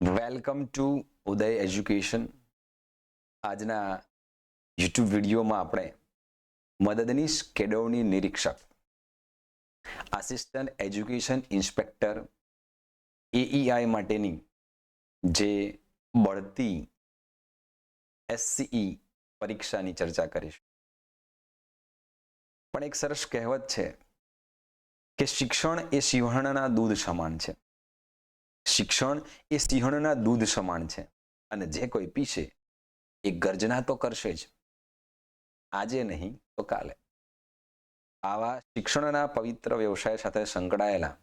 Welcome to Uday education આજના YouTube વિડીયોમાં આપણે મદદનીશ કેળવણી નિરીક્ષક આસિસ્ટન્ટ એજ્યુકેશન ઇન્સ્પેક્ટર એઈઆઈ માટેની જે બઢતી એસસીઈ પરીક્ષાની ચર્ચા કરીશું. પણ એક સરસ કહેવત છે કે શિક્ષણ એ સિંહણના દૂધ સમાન છે. શિક્ષણ એ સિંહણના દૂધ સમાન છે. અને જે કોઈ પીશે, એ ગર્જના તો કરશે જ. આજે નહીં, તો કાલે. આવા શિક્ષણના પવિત્ર વ્યવસાય સાથે સંકળાયેલા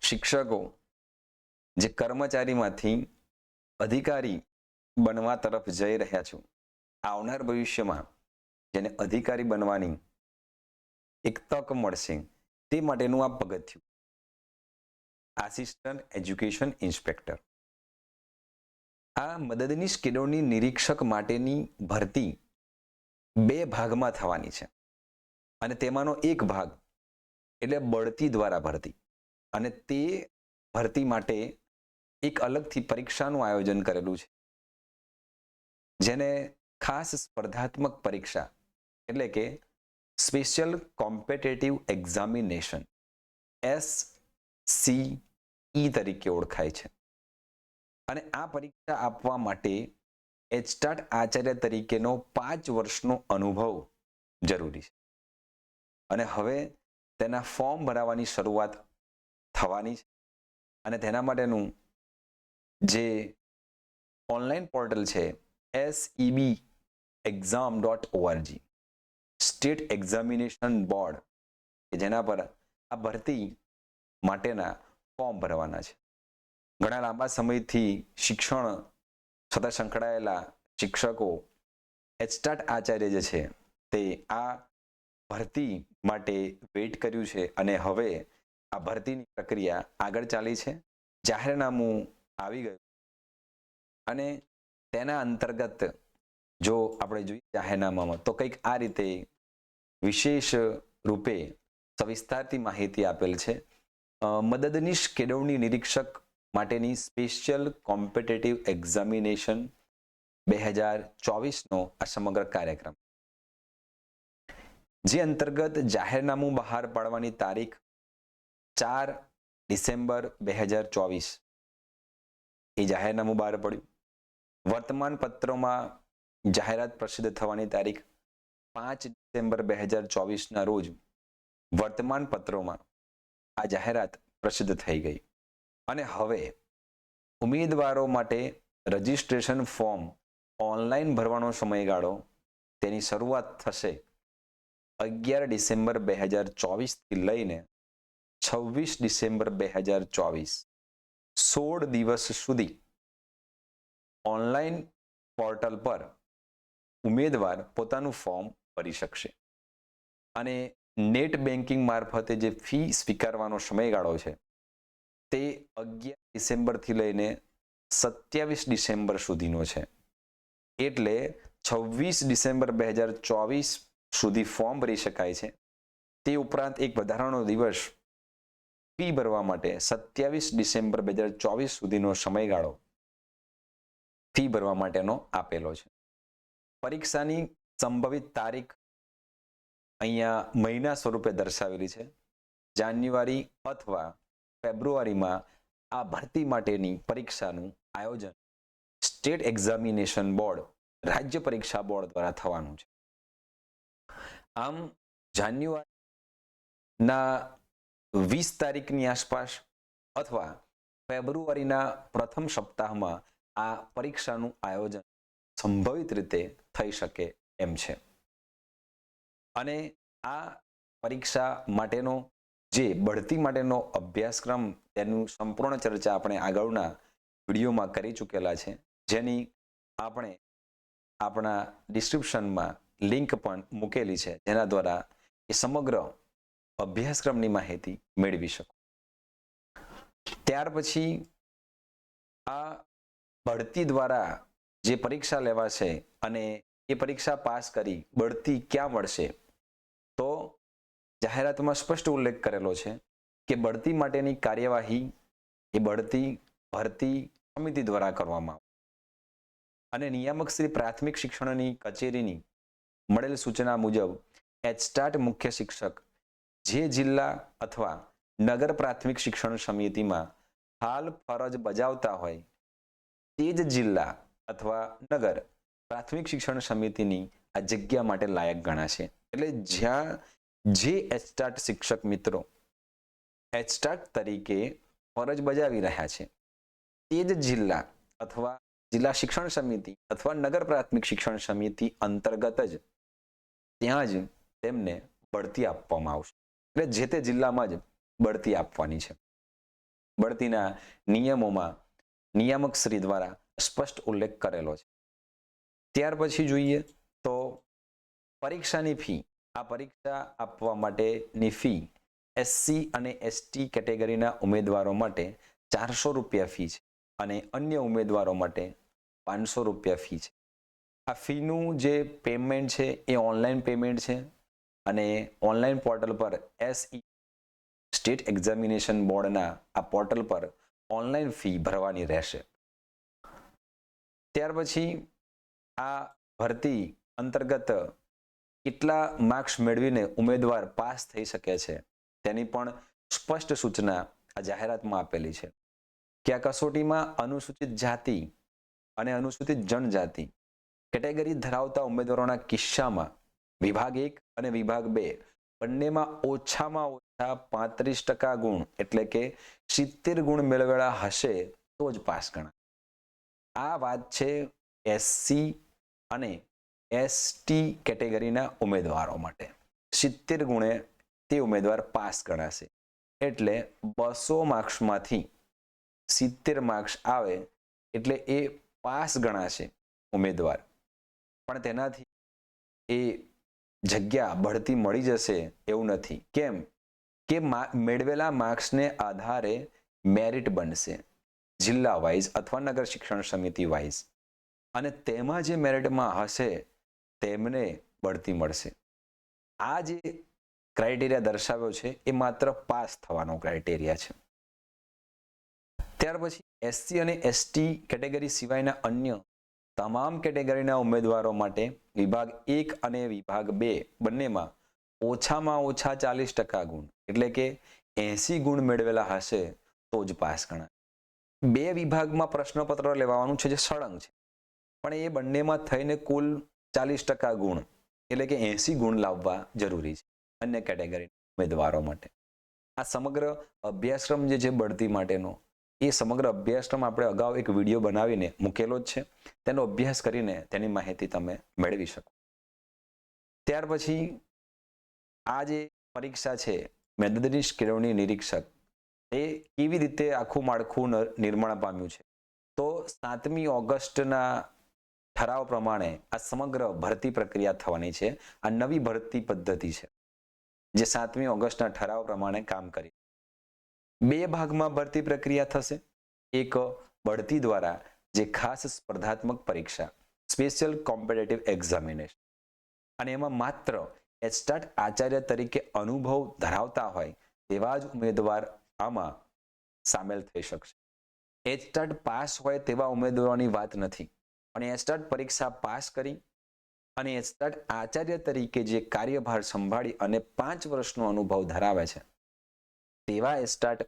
શિક્ષકો જે કર્મચારીમાંથી અધિકારી બનવા તરફ જઈ રહ્યા છો, આવનાર ભવિષ્યમાં જેને અધિકારી બનવાની એક તક મળશે, તે માટેનું આ પગથિયું. આસિસ્ટન્ટ એજ્યુકેશન ઇન્સ્પેક્ટર આ મદદનીશ કેળવણી નિરીક્ષક માટેની ભરતી બે ભાગમાં થવાની છે. અને તેમાંનો એક ભાગ એટલે બઢતી દ્વારા ભરતી. અને તે ભરતી માટે એક અલગથી પરીક્ષાનું આયોજન કરેલું છે. જેને ખાસ સ્પર્ધાત્મક પરીક્ષા એટલે કે special competitive examination S C E તરીકે ઓળખાય છે. અને આ પરીક્ષા આપવા માટે એચટાટ આચાર્ય તરીકેનો પાંચ વર્ષનો અનુભવ જરૂરી છે. અને હવે તેના ફોર્મ ભરાવાની શરૂઆત થવાની છે. અને તેના માટેનું જે ઓનલાઈન પોર્ટલ છે SEB exam dot ORG state examination board કે જેના પર આ ભરતી માટેના ફોર્મ ભરવાના છે. ઘણા લાંબા સમયથી શિક્ષણ સાથે સંકળાયેલા શિક્ષકો એચટાટ આચાર્ય જે છે તે આ ભરતી માટે વેઇટ કર્યું છે અને હવે આ ભરતીની પ્રક્રિયા આગળ ચાલી છે. જાહેરનામું આવી ગયું. અને તેના અંતર્ગત જો આપણે જોઈએ જાહેરનામામાં તો કંઈક આ રીતે વિશેષ રૂપે સવિસ્તારથી માહિતી આપેલ છે. મદદનીશ કેળવણી નિરીક્ષક માટેની સ્પેશિયલ કોમ્પિટેટિવ એક્ઝામિનેશન બે હજાર ચોવીસનો આ સમગ્ર કાર્યક્રમ. જે અંતર્ગત જાહેરનામું બહાર પાડવાની તારીખ ચાર ડિસેમ્બર બે હજાર ચોવીસ. એ જાહેરનામું બહાર પડ્યું. વર્તમાન પત્રોમાં જાહેરાત પ્રસિદ્ધ થવાની તારીખ પાંચ ડિસેમ્બર બે હજાર ચોવીસના રોજ વર્તમાન પત્રોમાં આ જાહેરાત પ્રસિદ્ધ થઈ ગઈ. અને હવે ઉમેદવારો માટે રજિસ્ટ્રેશન ફોર્મ ઓનલાઈન ભરવાનો સમયગાળો તેની શરૂઆત થશે અગિયાર ડિસેમ્બર બે હજાર ચોવીસથી લઈને છવ્વીસ ડિસેમ્બર બે હજાર ચોવીસ સોળ દિવસ સુધી ઓનલાઈન પોર્ટલ પર ઉમેદવાર પોતાનું ફોર્મ ભરી શકશે. અને નેટ બેન્કિંગ મારફતે જે ફી સ્વીકારવાનો સમયગાળો છે, તે અગિયાર ડિસેમ્બરથી લઈને સત્યાવીસ ડિસેમ્બર સુધીનો છે. એટલે છવ્વીસ ડિસેમ્બર બે હજાર ચોવીસ સુધી ફોર્મ ભરી શકાય છે. તે ઉપરાંત એક વધારાનો દિવસ ફી ભરવા માટે સત્યાવીસ ડિસેમ્બર બે હજાર ચોવીસ સુધીનો સમયગાળો ફી ભરવા માટેનો આપેલો છે. પરીક્ષાની સંભવિત તારીખ અહીંયા મહિના સ્વરૂપે દર્શાવેલી છે. જાન્યુઆરી અથવા ફેબ્રુઆરીમાં આ ભરતી માટેની પરીક્ષાનું આયોજન સ્ટેટ એક્ઝામિનેશન બોર્ડ, રાજ્ય પરીક્ષા બોર્ડ દ્વારા થવાનું છે. આમ, જાન્યુઆરીના વીસ તારીખની આસપાસ અથવા ફેબ્રુઆરીના પ્રથમ સપ્તાહમાં આ પરીક્ષાનું આયોજન સંભવિત રીતે થઈ શકે એમ છે. અને આ પરીક્ષા માટેનો જે બઢતી માટેનો અભ્યાસક્રમ તેનું સંપૂર્ણ ચર્ચા આપણે આગળના વિડીયોમાં કરી ચૂકેલા છે. જેની આપણે આપણા ડિસ્ક્રિપ્શનમાં લિંક પણ મૂકેલી છે. જેના દ્વારા એ સમગ્ર અભ્યાસક્રમની માહિતી મેળવી શકો. ત્યાર પછી આ બઢતી દ્વારા જે પરીક્ષા લેવાશે અને એ પરીક્ષા પાસ કરી બઢતી ક્યાં મળશે? તો જાહેરાતમાં સ્પષ્ટ ઉલ્લેખ કરેલો છે કે બઢતી માટેની કાર્યવાહી એ બઢતી, ભરતી સમિતિ દ્વારા કરવામાં આવે. અને નિયામક શ્રી પ્રાથમિક શિક્ષણની કચેરીની મળેલ સૂચના મુજબ એચસ્ટાટ મુખ્ય શિક્ષક જે જિલ્લા અથવા નગર પ્રાથમિક શિક્ષણ સમિતિમાં હાલ ફરજ બજાવતા હોય તે જ જિલ્લા અથવા નગર પ્રાથમિક શિક્ષણ સમિતિની આ જગ્યા માટે લાયક ગણાશે. એટલે જ્યાં જે એચસ્ટાટ શિક્ષક મિત્રો એચસ્ટાટ તરીકે ફરજ બજાવી રહ્યા છે, તે જ જિલ્લા અથવા જિલ્લા શિક્ષણ સમિતિ અથવા નગર પ્રાથમિક શિક્ષણ સમિતિ અંતર્ગત જ ત્યાં જ તેમને બઢતી આપવામાં આવશે. એટલે જે તે જિલ્લામાં જ બઢતી આપવાની છે. બઢતીના નિયમોમાં નિયામક શ્રી દ્વારા સ્પષ્ટ ઉલ્લેખ કરેલો છે. ત્યાર પછી જોઈએ પરીક્ષાની ફી, આ પરીક્ષા આપવા માટેની ફી એસસી અને એસટી કેટેગરીના ઉમેદવારો માટે ચારસો રૂપિયા ફી છે અને અન્ય ઉમેદવારો માટે પાંચસો રૂપિયા ફી છે. આ ફીનું જે પેમેન્ટ છે એ ઓનલાઈન પેમેન્ટ છે અને ઓનલાઈન પોર્ટલ પર એસઈ સ્ટેટ એક્ઝામિનેશન બોર્ડના આ પોર્ટલ પર ઓનલાઈન ફી ભરવાની રહેશે. ત્યાર પછી આ ભરતી અંતર્ગત કેટલા માર્ક્સ મેળવીને ઉમેદવાર પાસ થઈ શકે છે, તેની પણ સ્પષ્ટ સૂચના આ જાહેરાતમાં આપેલી છે. કે આ કસોટીમાં અનુસૂચિત જાતિ અને અનુસૂચિત જનજાતિ કેટેગરી ધરાવતા ઉમેદવારોના કિસ્સામાં વિભાગ એક અને વિભાગ બે બંનેમાં ઓછામાં ઓછા પાંત્રીસ ટકા ગુણ એટલે કે સિત્તેર ગુણ મેળવેલા હશે તો જ પાસ ગણાય. આ વાત છે એસસી અને એસટી કેટેગરીના ઉમેદવારો માટે. સિત્તેર ગુણે તે ઉમેદવાર પાસ ગણાશે. એટલે બસો માર્ક્સમાંથી સિત્તેર માર્ક્સ આવે, એટલે એ પાસ ગણાશે ઉમેદવાર. પણ તેનાથી એ જગ્યા બઢતી મળી જશે એવું નથી. કેમ? કે મેળવેલા માર્ક્સને આધારે મેરિટ બનશે જિલ્લા વાઇઝ અથવા નગર શિક્ષણ સમિતિ વાઇઝ અને તેમાં જે મેરિટમાં હશે તેમને બઢતી મળશે. આ જે ક્રાઇટેરિયા દર્શાવ્યો છે, એ માત્ર પાસ થવાનો ક્રાઇટેરિયા છે. ત્યાર પછી એસસી અને એસટી કેટેગરી સિવાયના અન્ય તમામ કેટેગરીના ઉમેદવારો માટે વિભાગ એક અને વિભાગ બે બંનેમાં ઓછામાં ઓછા ચાલીસ ટકા ગુણ, એટલે કે એસી ગુણ મેળવેલા હશે તો જ પાસ ગણાય. બે વિભાગમાં પ્રશ્નપત્ર લેવાનું છે જે સળંગ છે. પણ એ બંનેમાં થઈને કુલ ચાલીસ ટકા ગુણ, એટલે કે એસી ગુણ લાવવા જરૂરી છે અન્ય કેટેગરી ઉમેદવારો માટે. આ સમગ્ર અભ્યાસક્રમ જે છે બઢતી માટેનો, એ સમગ્ર અભ્યાસક્રમ આપણે અગાઉ એક વીડિયો બનાવીને મૂકેલો જ છે. તેનો અભ્યાસ કરીને તેની માહિતી તમે મેળવી શકો. ત્યાર પછી આ જે પરીક્ષા છે મેદદનીશ કેળવણી નિરીક્ષક, એ કેવી રીતે આખું માળખું નિર્માણ પામ્યું છે? તો સાતમી ઓગસ્ટના ઠરાવ પ્રમાણે આ સમગ્ર ભરતી પ્રક્રિયા થવાની છે. આ નવી ભરતી પદ્ધતિ છે, જે સાતમી ઓગસ્ટના ઠરાવ પ્રમાણે કામ કરી. બે ભાગમાં ભરતી પ્રક્રિયા થશે. એક બઢતી દ્વારા જે ખાસ સ્પર્ધાત્મક પરીક્ષા સ્પેશિયલ કોમ્પિટેટિવ એક્ઝામિનેશન અને એમાં માત્ર એસ્ટાટ આચાર્ય તરીકે અનુભવ ધરાવતા હોય તેવા જ ઉમેદવાર આમાં સામેલ થઈ શકશે. એચસ્ટાટ પાસ હોય તેવા ઉમેદવારોની વાત નથી. પણ એચસ્ટાટ પરીક્ષા પાસ કરી અને એચસ્ટાટ આચાર્ય તરીકે જે કાર્યભાર સંભાળી અને પાંચ વર્ષનો અનુભવ ધરાવે છે. તેવા એસ્ટાટ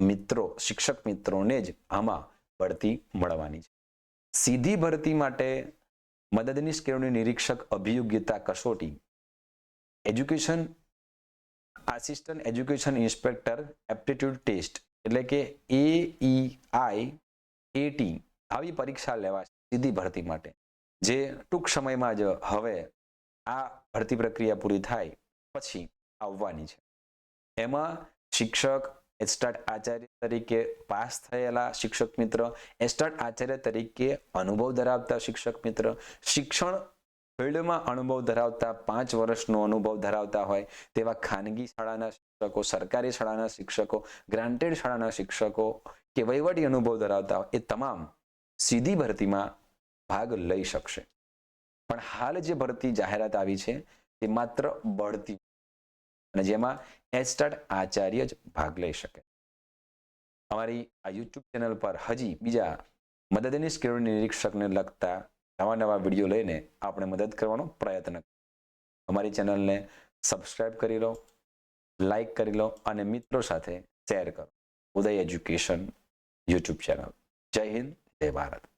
મિત્રો, શિક્ષક મિત્રોને જ આમાં ભરતી મળવાની છે. સીધી ભરતી માટે મદદનીશ કેળવણી નિરીક્ષક અભિયોગ્યતા કસોટી, education assistant education inspector aptitude test, એટલે કે એઈઆઈ એટી આવી પરીક્ષા લેવાશે. સીધી ભરતી માટે. જે ટૂંક સમયમાં જ હવે આ ભરતી પ્રક્રિયા પૂરી થાય, પછી આવવાની છે. એમાં શિક્ષક એસ્ટાર્ટ આચાર્ય તરીકે પાસ થયેલા શિક્ષક મિત્ર એસ્ટાર્ટ આચાર્ય તરીકે અનુભવ ધરાવતા શિક્ષક મિત્ર, શિક્ષણ ફિલ્ડમાં અનુભવ ધરાવતા પાંચ વર્ષનો અનુભવ ધરાવતા હોય, તેવા ખાનગી શાળાના શિક્ષકો, સરકારી શાળાના શિક્ષકો, ગ્રાન્ટેડ શાળાના શિક્ષકો કે વહીવટી અનુભવ ધરાવતા હોય, એ તમામ સીધી ભરતીમાં ભાગ લઈ શકશે. પણ હાલ જે ભરતી જાહેરાત આવી છે, તે માત્ર બઢતી. અને જેમાં એચસ્ટાટ આચાર્ય જ ભાગ લઈ શકે. અમારી આ યુટ્યુબ ચેનલ પર હજી બીજા મદદનીશ કિરણોની નિરીક્ષકને લગતા નવા નવા વીડિયો લઈને આપણે મદદ કરવાનો પ્રયત્ન. અમારી ચેનલને સબસ્ક્રાઇબ કરી લો લાઈક કરી લો અને મિત્રો સાથે શેર કરો. Uday education YouTube channel. જય હિન્દ, જય ભારત.